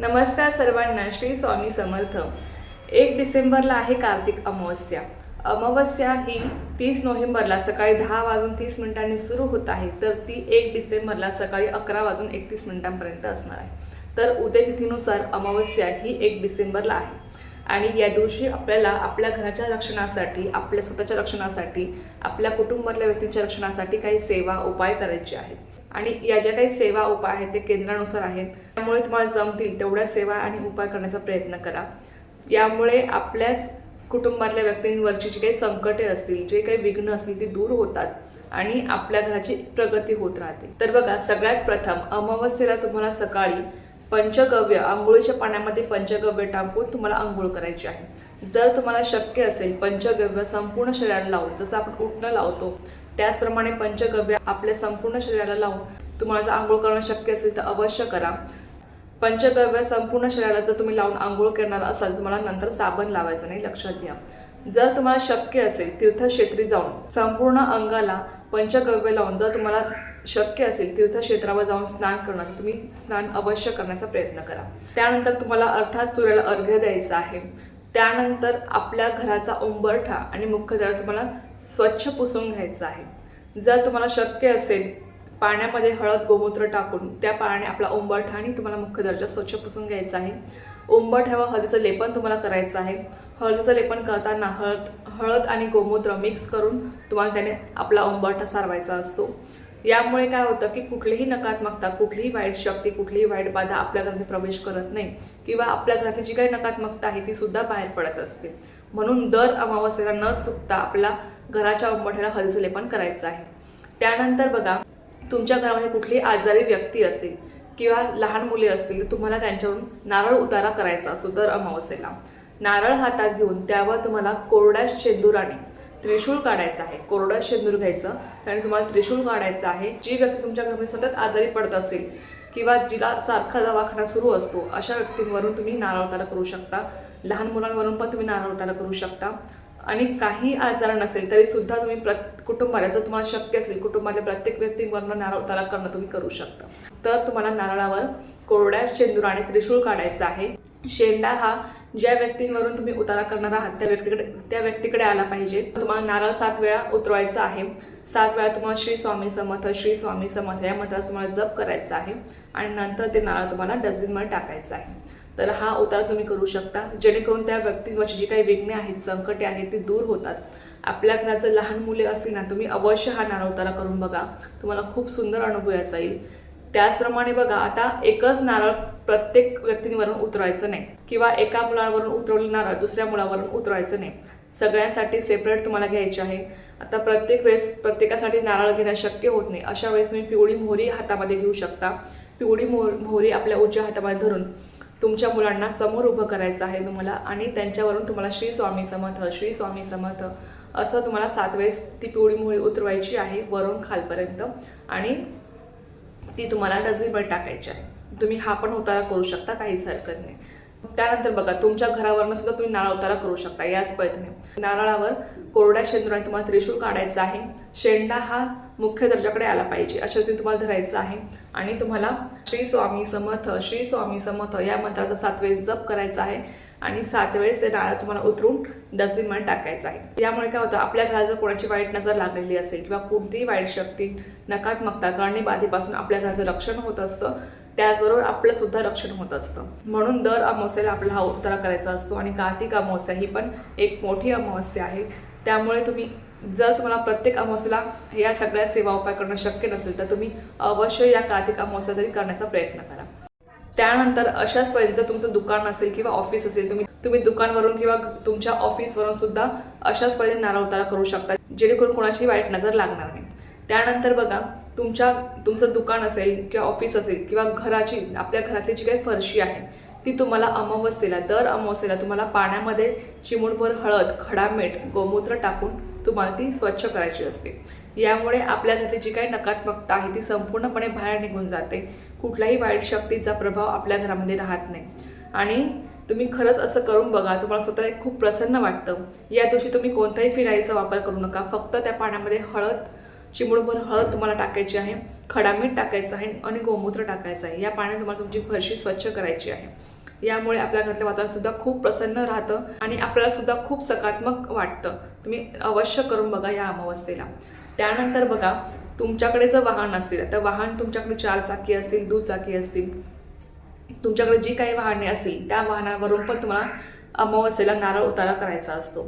नमस्कार सर्वांना श्री स्वामी समर्थ. एक डिसेंबरला आहे कार्तिक अमावस्या. अमावस्या ही तीस नोव्हेंबरला सकाळी दहा वाजून तीस मिनिटांनी सुरू होत आहे. तर ती एक डिसेंबरला सकाळी अकरा वाजून एकतीस मिनिटांपर्यंत असणार आहे. तर उदयतिथीनुसार अमावस्या ही एक डिसेंबरला आहे. आणि या दिवशी आपल्याला आपल्या घराच्या रक्षणासाठी आपल्या स्वतःच्या रक्षणासाठी आपल्या कुटुंबातल्या व्यक्तींच्या रक्षणासाठी काही सेवा उपाय करायचे आहेत. आणि या ज्या काही सेवा उपाय आहेत ते केंद्रानुसार आहेत त्यामुळे तुम्हाला जमतील तेवढ्या सेवा आणि उपाय करण्याचा प्रयत्न करा. यामुळे आपल्याच कुटुंबातल्या व्यक्तींवरची जी काही संकटे असतील जे काही विघ्न असतील ती दूर होतात आणि आपल्या घराची प्रगती होत राहते. तर बघा सगळ्यात प्रथम अमावस्येला तुम्हाला सकाळी पंचगव्य आंघोळीच्या पाण्यामध्ये पंचगव्य टाकून तुम्हाला आंघोळ करायची आहे. जर तुम्हाला शक्य असेल पंचगव्य संपूर्ण शरीराला लावून जसं आपण उठणं लावतो त्याचप्रमाणे पंचगव्य आपल्या संपूर्ण शरीराला लावून तुम्हाला जर आंघोळ करणं शक्य असेल तर अवश्य करा. पंचगव्य संपूर्ण शरीराला जर तुम्ही लावून आंघोळ करणार असाल तुम्हाला नंतर साबण लावायचं नाही लक्षात घ्या. जर तुम्हाला शक्य असेल तीर्थक्षेत्री जाऊन संपूर्ण अंगाला पंचगव्य लावून जर तुम्हाला शक्य असेल तीर्थक्षेत्रावर जाऊन स्नान करणं तुम्ही स्नान अवश्य करण्याचा प्रयत्न करा. त्यानंतर तुम्हाला अर्थात सूर्याला अर्घ्य द्यायचं आहे. त्यानंतर आपल्या घराचा उंबरठा आणि मुख्य तुम्हाला स्वच्छ पुसून घ्यायचं आहे. जर तुम्हाला शक्य असेल पाण्यामध्ये हळद गोमूत्र टाकून त्या पाण्याने आपला उंबरठा आणि तुम्हाला मुख्य दर्जा स्वच्छ पुसून घ्यायचा आहे. उंबरठ्यावर हळदीचं लेपन तुम्हाला करायचं आहे. हळदीचं लेपन करताना हळद हळद आणि गोमूत्र मिक्स करून तुम्हाला त्याने आपला उंबरठा सारवायचा असतो. यामुळे काय होतं की कुठलीही नकारात्मकता कुठलीही वाईट शक्ती कुठलीही वाईट बाधा आपल्या घरात प्रवेश करत नाही किंवा आपल्या घरातली जी काही नकारात्मकता आहे ती सुद्धा बाहेर पडत असते. म्हणून दर अमावस्येला न चुकता आपल्या घराच्या उंबठ्याला हलसले पण करायचं आहे. त्यानंतर बघा तुमच्या घरामध्ये कुठलीही आजारी व्यक्ती असेल किंवा लहान मुले असतील तुम्हाला त्यांच्यावरून नारळ उतारा करायचा असतो दर अमावस्येला. नारळ हातात घेऊन त्यावर तुम्हाला कोरड्या शेंदुराने त्रिशूळ काढायचं आहे. कोरडं शेंदूर घ्यायचं. आणि तुम्हाला त्रिशूळ काढायचं आहे. जी व्यक्ती तुमच्या घरामध्ये सतत आजारी पडत असेल किंवा जिला सारखा दवाखाना सुरू असतो अशा व्यक्तींवरून तुम्ही नारळताला करू शकता. लहान मुलांवरून पण तुम्ही नारळताला करू शकता. आणि काही आजार नसेल तरी सुद्धा तुम्ही प्र कुटुंबाला जर तुम्हाला शक्य असेल कुटुंबातल्या प्रत्येक व्यक्तींवरून नारळताला करणं तुम्ही करू शकता. तर तुम्हाला नारळावर कोरड्या आणि त्रिशूळ काढायचं आहे. शेंडा हा ज्या व्यक्तींवरून तुम्ही उतारा करणार आहात त्या व्यक्तीकडे त्या व्यक्तीकडे आला पाहिजे. तुम्हाला नारळ सात वेळा उतरवायचा आहे. सात वेळा तुम्हाला श्री स्वामी समर्थ श्री स्वामी समर्थ या मंत्राचा तुम्हाला जप करायचा आहे आणि नंतर ते नारळ तुम्हाला डस्टबिनमध्ये टाकायचं आहे. तर हा उतार तुम्ही करू शकता. जेणेकरून त्या व्यक्तीवरची जी काही विघ्ने आहेत संकटे आहेत ती दूर होतात. आपल्या घराचं लहान मुले असतील ना तुम्ही अवश्य हा नारळ उतारा करून बघा. तुम्हाला खूप सुंदर अनुभव याचा येईल. त्याचप्रमाणे बघा आता एकच नारळ प्रत्येक व्यक्तींवरून उतरवायचं नाही. किंवा एका मुलावरून उतरवलेलं दुसऱ्या मुलावरून उतरायचं नाही. सगळ्यांसाठी सेपरेट तुम्हाला घ्यायचे आहे. आता प्रत्येक वेळेस प्रत्येकासाठी नारळ घेणं शक्य होत नाही. अशा वेळेस तुम्ही पिवळी मोहरी हातामध्ये घेऊ शकता. पिवळी मोह मोहरी आपल्या उजव्या हातामध्ये धरून तुमच्या मुलांना समोर उभं करायचं आहे तुम्हाला आणि त्यांच्यावरून तुम्हाला श्री स्वामी समर्थ श्री स्वामी समर्थ असं तुम्हाला सात वेळेस ती पिवळी मोहरी उतरवायची आहे वरून खालपर्यंत आणि ती तुम्हाला डस्टबिनमध्ये टाकायची आहे. तुम्ही हा पण उतारा करू शकता काहीच हरकत नाही. त्यानंतर बघा तुमच्या घरावरनं सुद्धा तुम्ही नारळ उतारा करू शकता याच पद्धतीने. नारळावर कोरड्या शेंदुराने तुम्हाला त्रिशूळ काढायचा आहे. शेंडा हा मुख्य दर्जाकडे आला पाहिजे अशा रीतीने तुम्हाला धरायचं आहे. आणि तुम्हाला श्री स्वामी समर्थ श्री स्वामी समर्थ या मंत्राचा सात वेळेस जप करायचा आहे. आणि सात वेळेस ते नारळ तुम्हाला उतरून डस्टबिनमध्ये टाकायचं आहे. यामुळे काय होतं आपल्या घरात जर कोणाची वाईट नजर लागलेली असेल किंवा कोणतीही वाईट शक्ती नकारात्मकता करणी बाधेपासून आपल्या घराचं रक्षण होत असतं त्याचबरोबर आपलं सुद्धा रक्षण होत असतं. म्हणून दर अमावस्येला आपला हा उतारा करायचा असतो आणि कार्तिक अमावस्या ही पण एक मोठी अमावस्या आहे. त्यामुळे तुम्ही जर तुम्हाला प्रत्येक अमावस्येला या सगळ्या सेवा उपाय करणं शक्य नसेल तर तुम्ही अवश्य या कार्तिक अमावस्या तरी करण्याचा प्रयत्न करा. त्यानंतर अशाच पर्यंत तुमचं दुकान असेल किंवा ऑफिस असेल तुम्ही तुम्ही दुकानवरून किंवा तुमच्या ऑफिसवरून सुद्धा अशाच पर्यंत नारळ उतारा करू शकता जेणेकरून कोणाची वाईट नजर लागणार नाही. त्यानंतर बघा तुमच्या तुमचं दुकान असेल किंवा ऑफिस असेल किंवा घराची आपल्या घरातली जी काही फरशी आहे ती तुम्हाला अमावस्येला दर अमावस्येला तुम्हाला पाण्यामध्ये चिमूटभर हळद खडा मीठ गोमूत्र टाकून तुम्हाला ती स्वच्छ करायची असते. यामुळे आपल्या घरातली जी काही नकारात्मकता आहे ती संपूर्णपणे बाहेर निघून जाते. कुठल्याही वाईट शक्तीचा प्रभाव आपल्या घरामध्ये राहत नाही. आणि तुम्ही खरंच असं करून बघा तुम्हाला स्वतःला खूप प्रसन्न वाटतं. या दिवशी तुम्ही कोणत्याही फिनाईलचा वापर करू नका. फक्त त्या पाण्यामध्ये हळद चिमूटभर हळद तुम्हाला टाकायची आहे खडा मीठ टाकायचं आहे आणि गोमूत्र टाकायचं आहे. या पाण्याने तुम्हाला तुमची फरशी स्वच्छ करायची आहे. यामुळे आपल्या घरातलं वातावरण सुद्धा खूप प्रसन्न राहतं आणि आपल्याला सुद्धा खूप सकारात्मक वाटतं. तुम्ही अवश्य करून बघा या अमावस्येला. त्यानंतर बघा तुमच्याकडे जर वाहन असेल तर वाहन तुमच्याकडे चार चाकी असतील दुचाकी असतील तुमच्याकडे जी काही वाहने असतील त्या वाहनावरून पण तुम्हाला अमावस्येला नारळ उतारा करायचा असतो.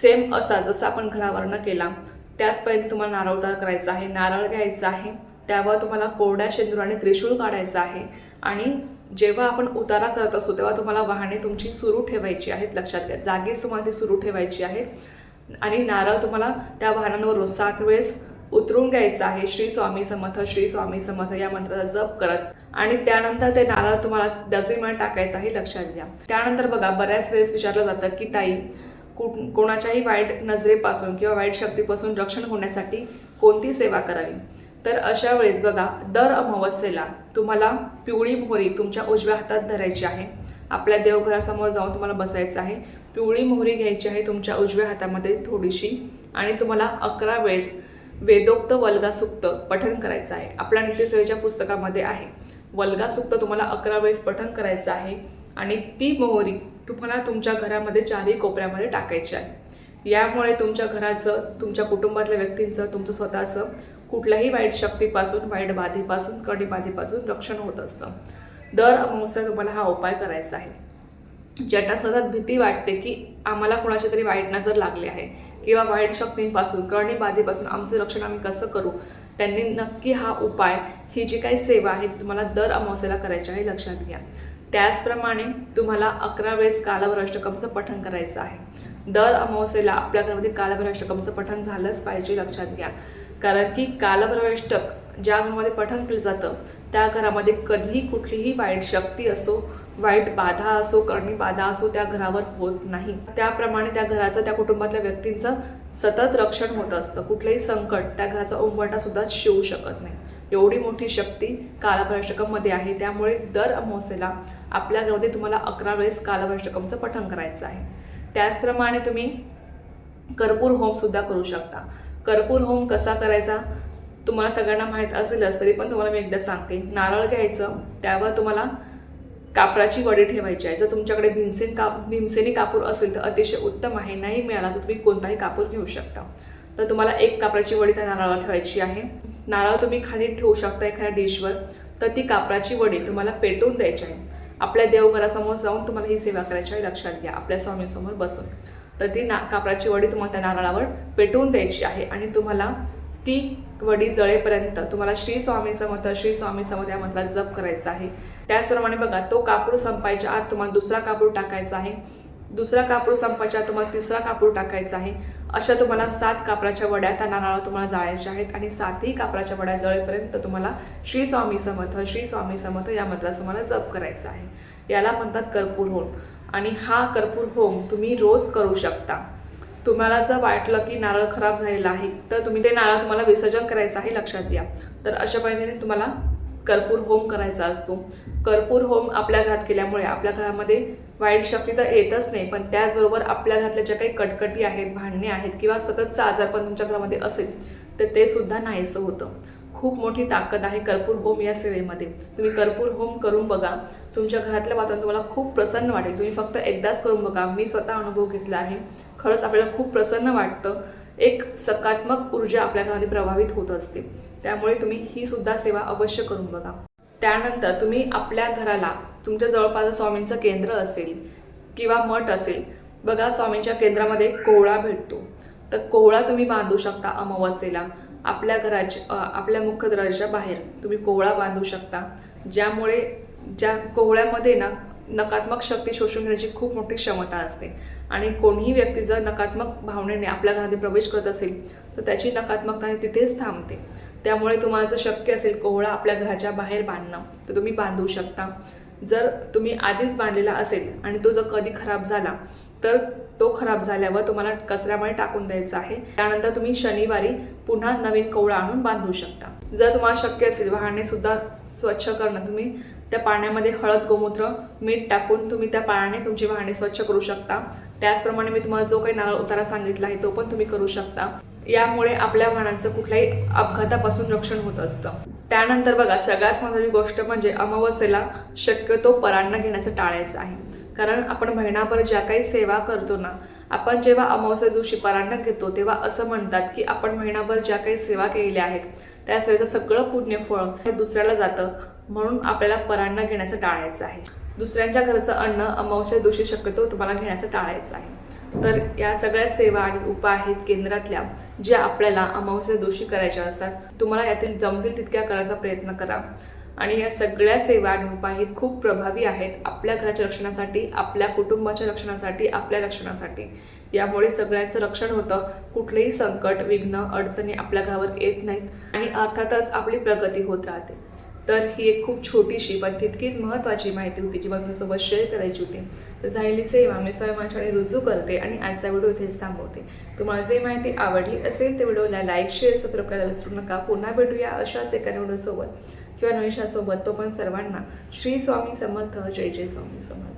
सेम असा जसं आपण घरावरनं केला त्याचपर्यंत तुम्हाला नारळ उतार करायचा आहे नारळ घ्यायचा आहे त्यावर तुम्हाला कोरड्या शेंदुराने त्रिशूळ काढायचा आहे. आणि जेव्हा आपण उतारा करत असतो तेव्हा तुम्हाला वाहने तुमची सुरू ठेवायची आहेत लक्षात घ्या. जागीच तुम्हाला ती सुरू ठेवायची आहेत आणि नारळ तुम्हाला त्या वाहनांवर रोज सात वेळेस उतरून घ्यायचं आहे. श्री स्वामी समर्थ श्री स्वामी समर्थ या मंत्राचा जप करत. आणि त्यानंतर ते नारळ तुम्हाला डस्टबिनमध्ये टाकायचं आहे लक्षात घ्या. त्यानंतर बघा बऱ्याच वेळेस विचारलं जातं की ताई कुठ कोणाच्याही वाईट नजरेपासून किंवा वाईट शक्तीपासून रक्षण होण्यासाठी कोणती सेवा करावी? तर अशा वेळेस बघा दर अमावस्येला तुम्हाला पिवळी मोहरी तुमच्या उजव्या हातात धरायची आहे. आपल्या देवघरासमोर जाऊन तुम्हाला बसायचं आहे. पिवळी मोहरी घ्यायची आहे तुमच्या उजव्या हातामध्ये थोडीशी आणि तुम्हाला अकरा वेळेस वेदोक्त वल्गा सुक्त पठण करायचं आहे. आपल्या नित्यसेवेच्या पुस्तकामध्ये आहे. वल्गा सुक्त तुम्हाला अकरा वेळेस पठण करायचं आहे. आणि ती मोहरी तुम्हाला तुमच्या घरामध्ये चारही कोपऱ्यामध्ये टाकायची आहे. यामुळे तुमच्या घराचं तुमच्या कुटुंबातल्या व्यक्तींचं तुमचं स्वतःचं कुठल्याही वाईट शक्तीपासून वाईट बाधेपासून कणीबाधेपासून रक्षण होत असतं. दर अमावस्या तुम्हाला हा उपाय करायचा आहे. ज्यांना सतत भीती वाटते की आम्हाला कोणाची तरी वाईट नजर लागली आहे किंवा वाईट शक्तींपासून करणी बाधेपासून आमचं रक्षण आम्ही कसं करू त्यांनी नक्की हा उपाय ही जी काही सेवा आहे ती तुम्हाला दर अमावस्येला करायची आहे लक्षात घ्या. त्याचप्रमाणे तुम्हाला अकरा वेळेस कालभराष्टकमचं पठण करायचं आहे. दर अमावस्येला आपल्या घरामध्ये कालभराष्टकमचं पठण झालंच पाहिजे लक्षात घ्या. कारण की कालभराष्टक ज्या घरामध्ये पठण केलं जातं त्या घरामध्ये कधीही कुठलीही वाईट शक्ती असो वाईट बाधा असो करणी बाधा असो त्या घरावर होत नाही. त्याप्रमाणे त्या घराचं त्या कुटुंबातल्या व्यक्तींचं सतत रक्षण होत असतं. कुठलंही संकट त्या घराचा उंबरटा सुद्धा शिवू शकत नाही. एवढी मोठी शक्ती कालभराष्टकममध्ये आहे. त्यामुळे दर अमावस्येला आपल्या घरामध्ये तुम्हाला अकरा वेळेस कालभराष्टकमचं पठण करायचं आहे. त्याचप्रमाणे तुम्ही कर्पूर होमसुद्धा करू शकता. कर्पूर होम कसा करायचा? तुम्हाला सगळ्यांना माहीत असेलच तरी पण तुम्हाला मी एकदा सांगते. नारळ घ्यायचं त्यावर तुम्हाला कापराची वडी ठेवायची आहे. जर तुमच्याकडे भीमसेन काप भीमसेनी कापूर असेल तर अतिशय उत्तम आहे. नाही मिळाला तर तुम्ही कोणताही कापूर घेऊ शकता. तर तुम्हाला एक कापराची वडी त्या नारळाला ठेवायची आहे. नारळ तुम्ही खाली ठेवू शकता एखाद्या डिशवर तर ती कापराची वडी तुम्हाला पेटवून द्यायची आहे. आपल्या देवघरासमोर जाऊन तुम्हाला ही सेवा करायची आहे लक्षात घ्या. आपल्या स्वामींसमोर बसून. तर ती ना कापराची वडी तुम्हाला त्या नारळावर पेटवून द्यायची आहे आणि तुम्हाला ती वडी जळेपर्यंत तुम्हाला श्री स्वामी समर्थ श्री स्वामी समर्थ या मंत्रात जप करायचा आहे. त्याचप्रमाणे बघा तो कापूर संपायच्या आत तुम्हाला दुसरा कापूर टाकायचा आहे. दुसरा कापूर संपायच्या आत तुम्हाला तिसरा कापूर टाकायचा आहे. अशा तुम्हाला सात कापराच्या वड्या त्या नारळाला तुम्हाला जाळायच्या आहेत आणि सातही कापराच्या वड्या जळेपर्यंत तुम्हाला श्री स्वामी समर्थ श्री स्वामी समर्थ या तुम्हाला जप करायचा आहे. याला म्हणतात कर्पूर होम. आणि हा कर्पूर होम तुम्ही रोज करू शकता. तुम्हाला जर वाटलं की नारळ खराब झालेला आहे तर तुम्ही ते नारळ तुम्हाला विसर्जन करायचं आहे लक्षात घ्या. तर अशा पद्धतीने तुम्हाला कर्पूर होम करायचा असतो. कर्पूर होम आपल्या घरात केल्यामुळे आपल्या घरामध्ये वाईट शक्ती तर येतच नाही. पण त्याचबरोबर आपल्या घरातल्या ज्या काही कटकटी आहेत भांडणे आहेत किंवा सततचा आजारपण तुमच्या घरामध्ये असेल तर ते सुद्धा नाहीसं होतं. खूप मोठी ताकद आहे कर्पूर होम या सेवेमध्ये तुम्ही कर्पूर होम करून बघा. तुमच्या घरातलं वातावरण तुम्हाला खूप प्रसन्न वाटेल. तुम्ही फक्त एकदाच करून बघा. मी स्वतः अनुभव घेतला आहे. खरंच आपल्याला खूप प्रसन्न वाटतं. एक सकारात्मक ऊर्जा आपल्या घरामध्ये प्रभावित होत असते. त्यामुळे तुम्ही ही सुद्धा सेवा अवश्य करून बघा. त्यानंतर तुम्ही आपल्या घराला तुमच्या जवळपास स्वामींचं केंद्र असेल किंवा मठ असेल बघा स्वामींच्या केंद्रामध्ये कोवळा भेटतो. तर कोवळा तुम्ही बांधू शकता अमावस्येला. आपल्या घराच्या आपल्या मुख्य दरवाजाच्या बाहेर तुम्ही कोवळा बांधू शकता. ज्यामुळे ज्या कोवळ्यामध्ये ना नकारात्मक शक्ती शोषून घेण्याची खूप मोठी क्षमता असते. आणि कोणीही व्यक्ती जर नकारात्मक भावनेने आपल्या घरामध्ये प्रवेश करत असेल तर त्याची नकारात्मकता तिथेच थांबते. त्यामुळे तुम्हाला जर शक्य असेल कोवळा आपल्या घराच्या बाहेर बांधणं तर तुम्ही बांधू शकता. जर तुम्ही आधीच बांधलेला असेल आणि तो जर कधी खराब झाला तर तो खराब झाल्यावर तुम्हाला कचऱ्यामध्ये टाकून द्यायचा आहे. त्यानंतर तुम्ही शनिवारी पुन्हा नवीन कवळा आणून बांधू शकता. जर तुम्हाला शक्य असेल वाहने सुद्धा स्वच्छ करणं तुम्ही त्या पाण्यामध्ये हळद गोमूत्र मीठ टाकून तुम्ही त्या पाण्याने तुमची वाहने स्वच्छ करू शकता. त्याचप्रमाणे मी तुम्हाला जो काही नारळ उतारा सांगितला आहे तो पण तुम्ही करू शकता. यामुळे आपल्या वाहनांचं कुठल्याही अपघातापासून रक्षण होत असतं. त्यानंतर बघा सगळ्यात महत्त्वाची गोष्ट म्हणजे अमावस्येला शक्यतो परांना घेण्याचं टाळायचं आहे. कारण आपण महिनाभर ज्या काही सेवा करतो ना आपण जेव्हा अमावस्या दिवशी परांना घेतो तेव्हा असं म्हणतात की आपण महिनाभर ज्या काही सेवा केलेल्या आहेत त्या सेवेचं सगळं पुण्यफळ हे दुसऱ्याला जातं. म्हणून आपल्याला परांना घेण्याचं टाळायचं आहे. दुसऱ्यांच्या घरचं अन्न अमावस्या दिवशी शक्यतो तुम्हाला घेण्याचं टाळायचं आहे. तर या सगळ्या सेवा आणि उपाय आहेत केंद्रातल्या ज्या आपल्याला अमावस्या दिवशी करायच्या असतात. तुम्हाला यातील जमतील तितक्या करायचा प्रयत्न करा. आणि या सगळ्या सेवा आणि उपाय हे खूप प्रभावी आहेत आपल्या घराच्या रक्षणासाठी आपल्या कुटुंबाच्या रक्षणासाठी आपल्या रक्षणासाठी. यामुळे सगळ्यांचं रक्षण होतं. कुठलेही संकट विघ्न अडचणी आपल्या घरावर येत नाहीत आणि अर्थातच आपली प्रगती होत राहते. तर ही एक खूप छोटीशी पण तितकीच महत्त्वाची माहिती होती जी मला शेअर करायची होती. तर झालेली सेवा मी स्वयं माझ्याकडे रुजू करते आणि आजचा व्हिडिओ इथेच थांबवते. तुम्हाला जे माहिती आवडली असेल ते व्हिडिओला लाईक शेअर सबस्क्राईब करायला विसरू नका. पुन्हा भेटूया अशाच एका व्हिडिओसोबत. किंवा नवीशासोबत तो पण सर्वांना. श्री स्वामी समर्थ. जय जय स्वामी समर्थ.